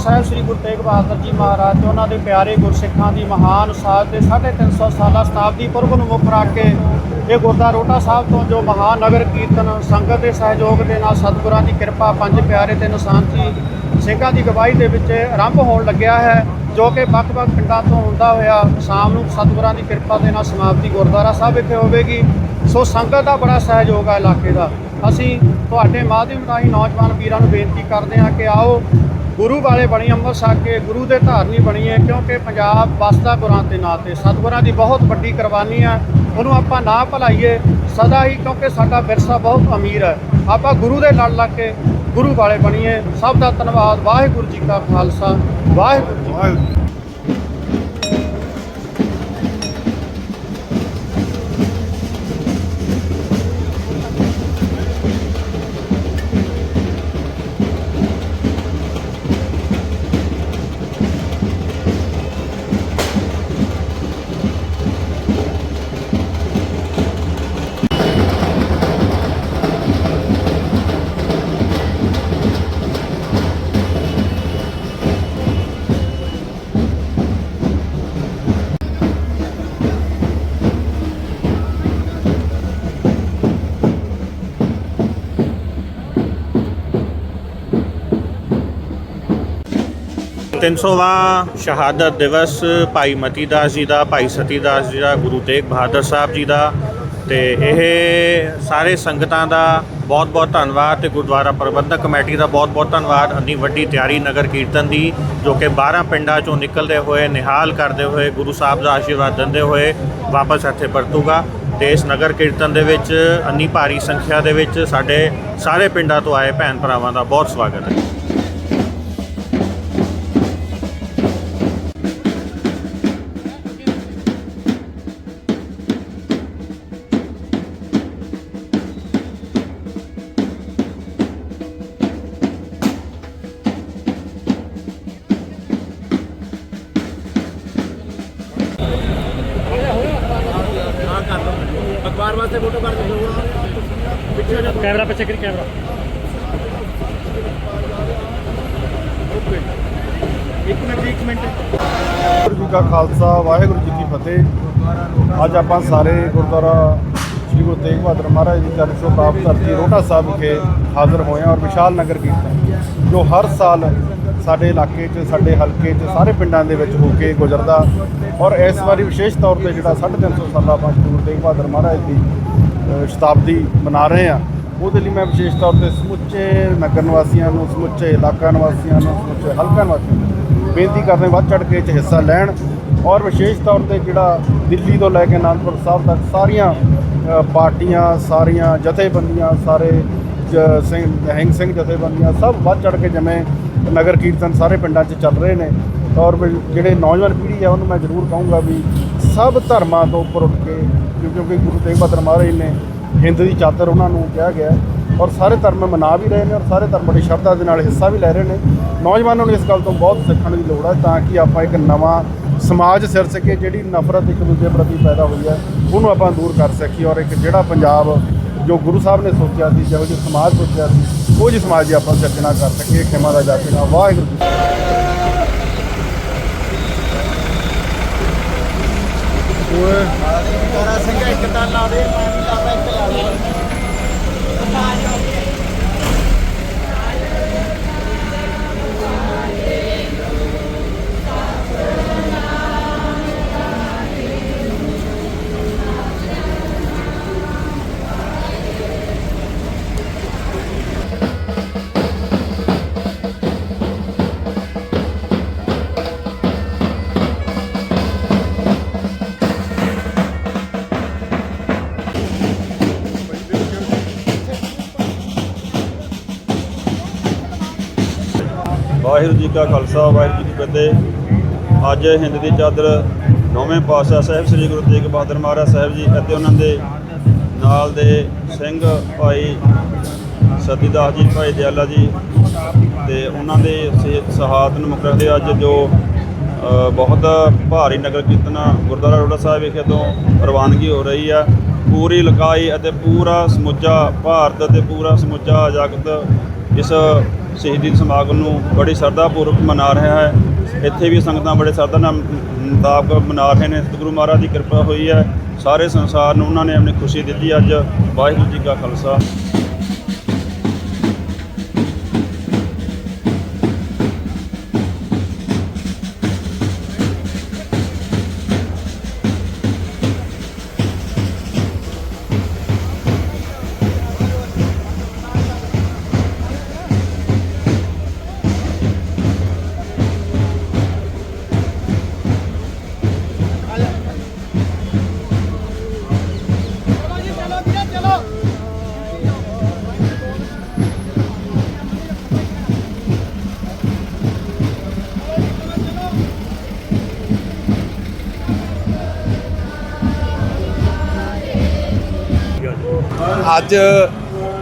ਸਾਹਿਬ ਸ੍ਰੀ ਗੁਰੂ ਤੇਗ ਬਹਾਦਰ ਜੀ ਮਹਾਰਾਜ ਤੇ ਉਹਨਾਂ ਦੇ ਪਿਆਰੇ ਗੁਰਸਿੱਖਾਂ ਦੀ ਮਹਾਨ ਸਾਧ ਦੇ 350 ਸਾਲਾ ਸ਼ਤਾਬਦੀ ਪੁਰਬ ਨੂੰ ਮੁੱਖ ਰੱਖ ਕੇ ਇਹ ਗੁਰਦਾ ਰੋਟਾ ਸਾਹਿਬ ਤੋਂ ਜੋ ਮਹਾਨ ਨਗਰ ਕੀਰਤਨ ਸੰਗਤ ਦੇ ਸਹਿਯੋਗ ਦੇ ਨਾਲ ਸਤਿਗੁਰਾਂ ਦੀ ਕਿਰਪਾ, ਪੰਜ ਪਿਆਰੇ ਤੇ ਨਿਸ਼ਾਨਜੀ ਸਿੰਘਾਂ ਦੀ ਗਵਾਹੀ ਦੇ ਵਿੱਚ ਆਰੰਭ ਹੋਣ ਲੱਗਿਆ ਹੈ, ਜੋ ਕਿ ਵੱਖ-ਵੱਖ ਪਿੰਡਾਂ ਤੋਂ ਹੁੰਦਾ ਹੋਇਆ ਸ਼ਾਮ ਨੂੰ ਸਤਿਗੁਰਾਂ ਦੀ ਕਿਰਪਾ ਦੇ ਨਾਲ ਸਮਾਪਤੀ ਗੁਰਦੁਆਰਾ ਸਾਹਿਬ ਵਿਖੇ ਹੋਵੇਗੀ। ਸੋ ਸੰਗਤ ਦਾ ਬੜਾ ਸਹਿਯੋਗ ਹੈ ਇਲਾਕੇ ਦਾ। ਅਸੀਂ ਤੁਹਾਡੇ ਮਾਧਿਅਮ ਰਾਹੀਂ ਨੌਜਵਾਨ ਵੀਰਾਂ ਨੂੰ ਬੇਨਤੀ ਕਰਦੇ ਹਾਂ ਕਿ ਆਓ ਗੁਰੂ ਵਾਲੇ ਬਣੀ ਅੰਮ੍ਰਿਤ ਛਕ ਕੇ ਗੁਰੂ ਦੇ ਧਾਰਨੀ ਬਣੀਏ ਕਿਉਂਕਿ ਪੰਜਾਬ ਵਸਦਾ ਗੁਰਾਂ ਦੇ ਨਾਂ ਤੇ ਸਤਿਗੁਰਾਂ ਦੀ ਬਹੁਤ ਵੱਡੀ ਕੁਰਬਾਨੀ ਹੈ, ਉਹਨੂੰ ਆਪਾਂ ਨਾ ਭੁਲਾਈਏ, ਸਦਾ ਹੀ ਕਿਉਂਕਿ ਸਾਡਾ ਵਿਰਸਾ ਬਹੁਤ ਅਮੀਰ ਹੈ, ਆਪਾਂ ਗੁਰੂ ਦੇ ਨਾਲ ਲੱਗ ਕੇ ਗੁਰੂ ਵਾਲੇ ਬਣੀਏ, ਸਭ ਦਾ ਧੰਨਵਾਦ, ਵਾਹਿਗੁਰੂ ਜੀ ਕਾ ਖਾਲਸਾ, ਵਾਹਿਗੁਰੂ ਜੀ 300ਵਾਂ ਸ਼ਹਾਦਤ ਦਿਵਸ ਭਾਈ ਮਤੀ ਦਾਸ ਜੀ ਦਾ, ਭਾਈ ਸਤੀ ਦਾਸ ਜੀ ਦਾ, ਗੁਰੂ ਤੇਗ ਬਹਾਦਰ ਸਾਹਿਬ ਜੀ ਦਾ। ਤੇ ਇਹ ਸਾਰੇ ਸੰਗਤਾਂ ਦਾ ਬਹੁਤ-ਬਹੁਤ ਧੰਨਵਾਦ ਤੇ ਗੁਰਦੁਆਰਾ ਪ੍ਰਬੰਧਕ ਕਮੇਟੀ ਦਾ ਬਹੁਤ-ਬਹੁਤ ਧੰਨਵਾਦ। ਅੰਨੀ ਵੱਡੀ ਤਿਆਰੀ ਨਗਰ ਕੀਰਤਨ ਦੀ, ਜੋ ਕਿ 12 ਪਿੰਡਾਂ ਚੋਂ ਨਿਕਲਦੇ ਹੋਏ, ਨਿਹਾਲ ਕਰਦੇ ਹੋਏ, ਗੁਰੂ ਸਾਹਿਬ ਦਾ ਆਸ਼ੀਰਵਾਦ ਦਿੰਦੇ ਹੋਏ ਵਾਪਸ ਇੱਥੇ ਪਰਤੂਗਾ ਤੇ ਇਸ ਨਗਰ ਕੀਰਤਨ ਦੇ ਵਿੱਚ ਅੰਨੀ ਭਾਰੀ ਸੰਖਿਆ ਦੇ ਵਿੱਚ ਸਾਡੇ ਸਾਰੇ ਪਿੰਡਾਂ ਤੋਂ ਆਏ ਭੈਣ ਭਰਾਵਾਂ ਦਾ ਬਹੁਤ ਸਵਾਗਤ ਹੈ। ਅਖਬਾਰ ਵਾਸਤੇ ਫੋਟੋ ਕਰ ਦਿਓ। ਪਿੱਛੇ ਜਾ ਕੈਮਰਾ ਪਿੱਛੇ ਕਰੀ ਕੈਮਰਾ। ਇੱਕ ਮਿੰਟ ਇੱਕ ਮਿੰਟ। ਵਾਹਿਗੁਰੂ ਜੀ ਕਾ ਖਾਲਸਾ ਵਾਹਿਗੁਰੂ ਜੀ ਕੀ ਫਤਿਹ। ਅੱਜ ਆਪਾਂ ਸਾਰੇ ਗੁਰਦੁਆਰਾ ਸ੍ਰੀ ਗੁਰੂ ਤੇਗ ਬਹਾਦਰ ਮਹਾਰਾਜ ਜੀ ਚਰਨ ਛੋਹ ਪ੍ਰਾਪਤ ਧਰਤੀ ਰੋਟਾ ਸਾਹਿਬ ਵਿਖੇ ਹਾਜ਼ਰ ਹੋਏ ਹਾਂ ਔਰ ਵਿਸ਼ਾਲ ਨਗਰ ਕੀਰਤਨ ਜੋ ਹਰ ਸਾਲ ਸਾਡੇ ਇਲਾਕੇ 'ਚ, ਸਾਡੇ ਹਲਕੇ 'ਚ, ਸਾਰੇ ਪਿੰਡਾਂ ਦੇ ਵਿੱਚ ਹੋ ਕੇ ਗੁਜ਼ਰਦਾ। ਔਰ ਇਸ ਵਾਰੀ ਵਿਸ਼ੇਸ਼ ਤੌਰ ਤੇ ਜਿਹੜਾ 350 ਸਾਲਾ ਆਪਾਂ ਗੁਰੂ ਤੇਗ ਬਹਾਦਰ ਮਹਾਰਾਜ ਦੀ ਸ਼ਤਾਬਦੀ ਮਨਾ ਰਹੇ ਹਾਂ, ਉਹਦੇ ਲਈ ਮੈਂ ਵਿਸ਼ੇਸ਼ ਤੌਰ ਤੇ ਸਮੁੱਚੇ ਨਗਰ ਨਿਵਾਸੀਆਂ ਨੂੰ, ਸਮੁੱਚੇ ਇਲਾਕਾ ਨਿਵਾਸੀਆਂ ਨੂੰ, ਸਮੁੱਚੇ ਹਲਕਾ ਨਿਵਾਸੀਆਂ ਨੂੰ ਬੇਨਤੀ ਕਰਦੇ ਵੱਧ ਚੜ੍ਹ ਕੇ ਇਹ 'ਚ ਹਿੱਸਾ ਲੈਣ। ਔਰ ਵਿਸ਼ੇਸ਼ ਤੌਰ ਤੇ ਜਿਹੜਾ ਦਿੱਲੀ ਤੋਂ ਲੈ ਕੇ ਅਨੰਦਪੁਰ ਸਾਹਿਬ ਤੱਕ ਸਾਰੀਆਂ ਪਾਰਟੀਆਂ, ਸਾਰੀਆਂ ਜਥੇਬੰਦੀਆਂ, ਸਾਰੇ ਜ- ਸਿੰਘ ਨਿਹੰਗ ਸਿੰਘ ਜਥੇਬੰਦੀਆਂ ਸਭ ਵੱਧ ਚੜ੍ਹ ਕੇ ਜਿਵੇਂ ਨਗਰ ਕੀਰਤਨ ਸਾਰੇ ਪਿੰਡਾਂ 'ਚ ਚੱਲ ਰਹੇ ਨੇ ਔਰ ਜਿਹੜੇ ਨੌਜਵਾਨ ਪੀੜ੍ਹੀ ਆ ਉਹਨੂੰ ਮੈਂ ਜ਼ਰੂਰ ਕਹੂੰਗਾ ਵੀ ਸਭ ਧਰਮਾਂ ਤੋਂ ਉੱਪਰ ਉੱਠ ਕੇ, ਕਿਉਂਕਿ ਗੁਰੂ ਤੇਗ ਬਹਾਦਰ ਮਹਾਰਾਜ ਨੇ ਹਿੰਦ ਦੀ ਚਾਦਰ ਉਹਨਾਂ ਨੂੰ ਕਿਹਾ ਗਿਆ ਔਰ ਸਾਰੇ ਧਰਮ ਮਨਾ ਵੀ ਰਹੇ ਨੇ ਔਰ ਸਾਰੇ ਧਰਮ ਬੜੀ ਸ਼ਰਧਾ ਦੇ ਨਾਲ ਹਿੱਸਾ ਵੀ ਲੈ ਰਹੇ ਨੇ। ਨੌਜਵਾਨਾਂ ਨੂੰ ਇਸ ਗੱਲ ਤੋਂ ਬਹੁਤ ਸਿੱਖਣ ਦੀ ਲੋੜ ਹੈ ਤਾਂ ਕਿ ਆਪਾਂ ਇੱਕ ਨਵਾਂ ਸਮਾਜ ਸਿਰ ਸਕੇ ਜਿਹੜੀ ਨਫ਼ਰਤ ਇੱਕ ਦੂਜੇ ਪ੍ਰਤੀ ਪੈਦਾ ਹੋਈ ਹੈ ਉਹਨੂੰ ਆਪਾਂ ਦੂਰ ਕਰ ਸਕੀਏ ਔਰ ਇੱਕ ਜਿਹੜਾ ਪੰਜਾਬ ਜੋ ਗੁਰੂ ਸਾਹਿਬ ਨੇ ਸੋਚਿਆ ਸੀ, ਜਿਹੋ ਜਿਹਾ ਸਮਾਜ ਸੋਚਿਆ ਸੀ ਉਹ ਜਿਹੀ ਸਮਾਜ ਦੀ ਆਪਾਂ ਸਿਰਜਣਾ ਕਰ ਸਕੀਏ ਖਿਮਾ ਦਾ ਜਾਪੇ ਨਾ ਵਾਹਿਗੁਰੂ ਜੀ ਤਾਰਾ ਸਿੰਘ ਇੱਕ ਤਾਂ ਲਾ ਦੇ ਮੈਂ ਵੀ ਲਾਦਾ ਇੱਕ ਲਾ ਦੇ ਵਾਹਿਗੁਰੂ ਜੀ ਕਾ ਖਾਲਸਾ, ਵਾਹਿਗੁਰੂ ਜੀ ਕੀ ਫਤਿਹ। ਅੱਜ ਹਿੰਦ ਦੀ ਚਾਦਰ ਨੌਵੇਂ ਪਾਤਸ਼ਾਹ ਸਾਹਿਬ ਸ੍ਰੀ ਗੁਰੂ ਤੇਗ ਬਹਾਦਰ ਮਹਾਰਾਜ ਸਾਹਿਬ ਜੀ ਅਤੇ ਉਹਨਾਂ ਦੇ ਨਾਲ ਦੇ ਸਿੰਘ ਭਾਈ ਸਤੀਦਾਸ ਜੀ, ਭਾਈ ਦਿਆਲਾ ਜੀ ਤੇ ਉਹਨਾਂ ਦੇ ਸ- ਸ਼ਹਾਦਤ ਨੂੰ ਮੁਕਰਦੇ ਅੱਜ ਜੋ ਬਹੁਤ ਭਾਰੀ ਨਗਰ ਕੀਰਤਨ ਗੁਰਦੁਆਰਾ ਰੋੜਾ ਸਾਹਿਬ ਵਿਖੇ ਤੋਂ ਰਵਾਨਗੀ ਹੋ ਰਹੀ ਆ। ਪੂਰੀ ਇਲਾਕਾਈ ਅਤੇ ਪੂਰਾ ਸਮੁੱਚਾ ਭਾਰਤ ਅਤੇ ਪੂਰਾ ਸਮੁੱਚਾ ਜਗਤ ਇਸ ਸ਼ਹੀਦੀ ਸਮਾਗਮ ਨੂੰ ਬੜੀ ਸ਼ਰਧਾਪੂਰਵਕ ਮਨਾ ਰਿਹਾ ਹੈ। ਇੱਥੇ ਵੀ ਸੰਗਤਾਂ ਬੜੇ ਸ਼ਰਧਾ ਨਾਲ ਮੁਤਾਬਕ ਮਨਾ ਰਹੇ ਨੇ। ਸਤਿਗੁਰੂ ਮਹਾਰਾਜ ਦੀ ਕਿਰਪਾ ਹੋਈ ਹੈ। ਸਾਰੇ ਸੰਸਾਰ ਨੂੰ ਉਹਨਾਂ ਨੇ ਆਪਣੀ ਖੁਸ਼ੀ ਦਿੱਤੀ। ਅੱਜ ਵਾਹਿਗੁਰੂ ਜੀ ਕਾ ਖਾਲਸਾ। ਅੱਜ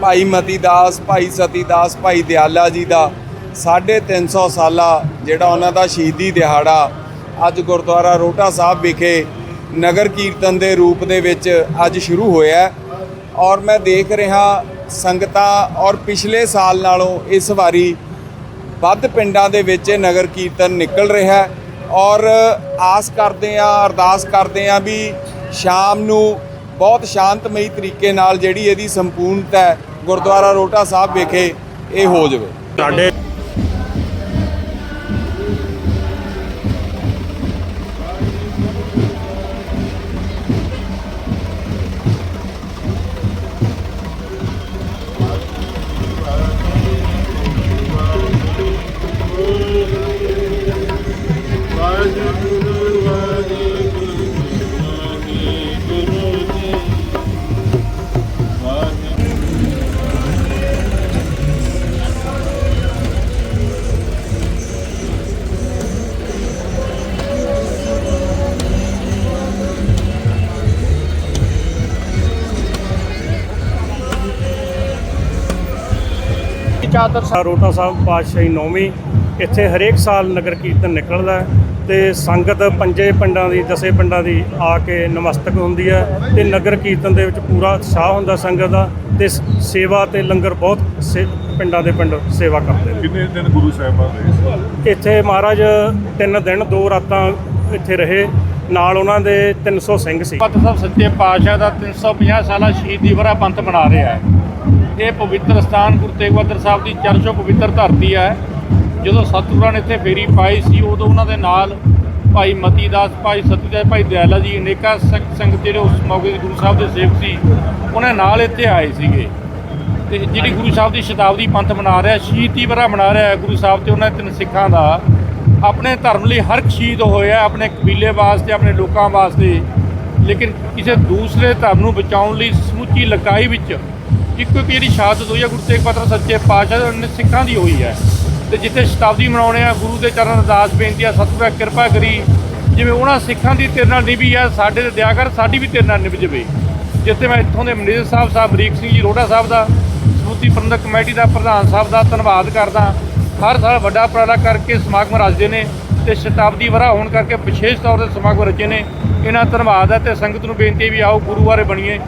ਭਾਈ ਮਤੀ ਦਾਸ, ਭਾਈ ਸਤੀ ਦਾਸ, ਭਾਈ ਦਿਆਲਾ ਜੀ ਦਾ 350 ਸਾਲਾ ਜਿਹੜਾ ਉਹਨਾਂ ਦਾ ਸ਼ਹੀਦੀ ਦਿਹਾੜਾ ਅੱਜ ਗੁਰਦੁਆਰਾ ਰੋਟਾ ਸਾਹਿਬ ਵਿਖੇ ਨਗਰ ਕੀਰਤਨ ਦੇ ਰੂਪ ਦੇ ਵਿੱਚ ਅੱਜ ਸ਼ੁਰੂ ਹੋਇਆ ਔਰ ਮੈਂ ਦੇਖ ਰਿਹਾ ਸੰਗਤਾਂ ਔਰ ਪਿਛਲੇ ਸਾਲ ਨਾਲੋਂ ਇਸ ਵਾਰੀ ਵੱਧ ਪਿੰਡਾਂ ਦੇ ਵਿੱਚ ਇਹ ਨਗਰ ਕੀਰਤਨ ਨਿਕਲ ਰਿਹਾ ਔਰ ਆਸ ਕਰਦੇ ਆ ਅਰਦਾਸ ਕਰਦੇ ਆ ਵੀ ਸ਼ਾਮ ਨੂੰ ਬਹੁਤ ਸ਼ਾਂਤਮਈ ਤਰੀਕੇ ਨਾਲ ਜਿਹੜੀ ਇਹਦੀ ਸੰਪੂਰਨਤਾ ਹੈ ਗੁਰਦੁਆਰਾ ਰੋਟਾ ਸਾਹਿਬ ਵਿਖੇ ਇਹ ਹੋ ਜਾਵੇ। ਸਾਡੇ ਚਾਦਰ ਰੋਟਾ ਸਾਹਿਬ ਪਾਤਸ਼ਾਹੀ ਨੌਵੀਂ ਇੱਥੇ ਹਰੇਕ ਸਾਲ ਨਗਰ ਕੀਰਤਨ ਨਿਕਲਦਾ ਹੈ ਤੇ ਸੰਗਤ ਪੰਜੇ ਪਿੰਡਾਂ ਦੀ ਦਸੇ ਪਿੰਡਾਂ ਦੀ ਆ ਕੇ ਨਮਸਤਕ ਹੁੰਦੀ ਹੈ ਤੇ ਨਗਰ ਕੀਰਤਨ ਦੇ ਵਿੱਚ ਪੂਰਾ ਉਤਸ਼ਾਹ ਹੁੰਦਾ ਸੰਗਤ ਦਾ ਤੇ ਸੇਵਾ ਤੇ ਲੰਗਰ ਬਹੁਤ ਸੇ- ਪਿੰਡਾਂ ਦੇ ਪਿੰਡ ਸੇਵਾ ਕਰਦੇ ਨੇ। ਕਿੰਨੇ ਦਿਨ ਗੁਰੂ ਸਾਹਿਬਾਨ ਰਹੇ ਇੱਥੇ ਮਹਾਰਾਜ ਤਿੰਨ ਦਿਨ ਦੋ ਰਾਤਾਂ ਇੱਥੇ ਰਹੇ। ਨਾਲ ਉਹਨਾਂ ਦੇ 300 ਸਿੰਘ ਸੀ। ਪਤ ਸਾਹਿਬ ਸੱਚੇ ਪਾਤਸ਼ਾਹ ਦਾ 350 ਸਾਲਾ ਸ਼ਹੀਦੀ ਵਰਾ ਪੰਥ ਮਨਾ ਰਿਹਾ ਹੈ। ਇਹ ਪਵਿੱਤਰ ਸਥਾਨ ਗੁਰੂ ਤੇਗ ਬਹਾਦਰ ਸਾਹਿਬ ਦੀ ਚਰਚੋ ਪਵਿੱਤਰ ਧਰਤੀ ਹੈ। ਜਦੋਂ ਸਤਿਗੁਰਾਂ ਨੇ ਇੱਥੇ ਫੇਰੀ ਪਾਈ ਸੀ, ਉਦੋਂ ਉਹਨਾਂ ਦੇ ਨਾਲ ਭਾਈ ਮਤੀ ਦਾਸ ਭਾਈ ਸਤੀਦਾਸ ਭਾਈ ਦਿਆਲਾ ਜੀ, ਅਨੇਕਾਂ ਸੰਗ, ਸੰਗਤ ਜਿਹੜੇ ਉਸ ਮੌਕੇ ਦੇ ਗੁਰੂ ਸਾਹਿਬ ਦੇ ਸੇਵਕ ਸੀ, ਉਹਨਾਂ ਨਾਲ ਇੱਥੇ ਆਏ ਸੀਗੇ। ਤੇ ਜਿਹੜੀ ਗੁਰੂ ਸਾਹਿਬ ਦੀ ਸ਼ਤਾਬਦੀ ਪੰਥ ਮਨਾ ਰਿਹਾ, ਸ਼ਹੀਦੀ ਵਰਾ ਮਨਾ ਰਿਹਾ ਗੁਰੂ ਸਾਹਿਬ ਤੇ ਉਹਨਾਂ ਤਿੰਨ ਸਿੱਖਾਂ ਦਾ। ਆਪਣੇ ਧਰਮ ਲਈ ਹਰ ਸ਼ਹੀਦ ਹੋਇਆ, ਆਪਣੇ ਕਬੀਲੇ ਵਾਸਤੇ, ਆਪਣੇ ਲੋਕਾਂ ਵਾਸਤੇ। ਲੇਕਿਨ ਕਿਸੇ ਦੂਸਰੇ ਧਰਮ ਨੂੰ ਬਚਾਉਣ ਲਈ ਸਮੁੱਚੀ ਲਕਾਈ ਵਿੱਚ ਇੱਕੋ ਇੱਕ ਜਿਹੜੀ ਸ਼ਹਾਦਤ ਹੋਈ ਹੈ ਗੁਰੂ ਤੇਗ ਬਹਾਦਰ ਸੱਚੇ ਪਾਤਸ਼ਾਹ ਦੇ ਸਿੱਖਾਂ ਦੀ ਹੋਈ ਹੈ। ਤੇ ਜਿੱਥੇ ਸ਼ਤਾਬਦੀ ਮਨਾਉਣੇ ਆ, ਗੁਰੂ ਦੇ ਚਰਨ ਅਰਦਾਸ, ਬੇਨਤੀ ਆ, ਸਤਿਗੁਰਾਂ ਕਿਰਪਾ ਕਰੀ, ਜਿਵੇਂ ਉਹਨਾਂ ਸਿੱਖਾਂ ਦੀ ਤੇਰੇ ਨਾਲ ਨਿਭੀ ਆ, ਸਾਡੇ ਤੇ ਦਇਆ ਕਰ, ਸਾਡੀ ਵੀ ਤੇਰੇ ਨਾਲ ਨਿਭ ਜਵੇ। ਜਿੱਥੇ ਮੈਂ ਇੱਥੋਂ ਦੇ ਮੈਨੇਜਰ ਸਾਹਿਬ ਸਾਹਿਬ ਬਰੀਕ ਸਿੰਘ ਜੀ ਰੋੜਾ ਸਾਹਿਬ ਦਾ ਸਮੂਤੀ ਪ੍ਰਬੰਧਕ ਕਮੇਟੀ ਦਾ ਪ੍ਰਧਾਨ ਸਾਹਿਬ ਦਾ ਧੰਨਵਾਦ ਕਰਦਾ। ਹਰ ਸਾਲ ਵੱਡਾ ਉਪਰਾਲਾ ਕਰਕੇ ਸਮਾਗਮ ਰਚਦੇ ਨੇ ਤੇ ਸ਼ਤਾਬਦੀ ਵਰਾ ਹੋਣ ਕਰਕੇ ਵਿਸ਼ੇਸ਼ ਤੌਰ ਤੇ ਸਮਾਗਮ ਰਚੇ ਨੇ। ਇਹਨਾਂ ਧੰਨਵਾਦ ਹੈ ਤੇ ਸੰਗਤ ਨੂੰ ਬੇਨਤੀ ਹੈ ਵੀ ਆਓ ਗੁਰੂ ਬਾਰੇ ਬਣੀਏ।